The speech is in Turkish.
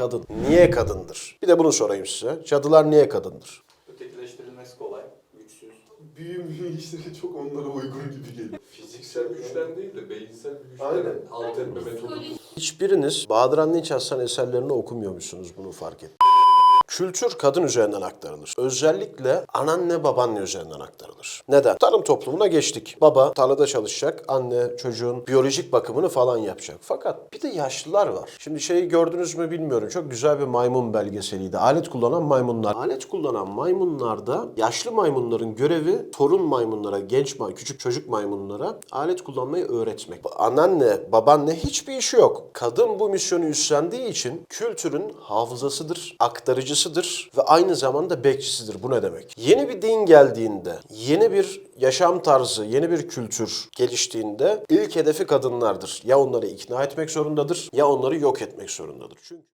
kadın niye kadındır? Bir de bunu sorayım size. Cadılar niye kadındır? Ötekileştirilmesi kolay, güçsüz. Büyü işleri çok onlara uygun gibi geliyor. Fiziksel güçten değil de beyinsel bir güçten Aynen. alt etme metodu. Hiçbiriniz Bahadır Dinç Aslan eserlerini okumuyormuşsunuz bunu fark et. Kültür kadın üzerinden aktarılır. Özellikle anneanne babaanne üzerinden aktarılır. Neden? Tarım toplumuna geçtik. Baba tarlada çalışacak, anne çocuğun biyolojik bakımını falan yapacak. Fakat bir de yaşlılar var. Şimdi şeyi gördünüz mü bilmiyorum. Çok güzel bir maymun belgeseliydi. Alet kullanan maymunlar. Alet kullanan maymunlarda yaşlı maymunların görevi torun maymunlara, genç may, küçük çocuk maymunlara alet kullanmayı öğretmek. Anneanne, babaanne hiçbir işi yok. Kadın bu misyonu üstlendiği için kültürün hafızasıdır, aktarıcısıdır ve aynı zamanda bekçisidir. Bu ne demek? Yeni bir din geldiğinde, yeni bir yaşam tarzı, yeni bir kültür geliştiğinde ilk hedefi kadınlardır. Ya onları ikna etmek zorundadır ya onları yok etmek zorundadır. Çünkü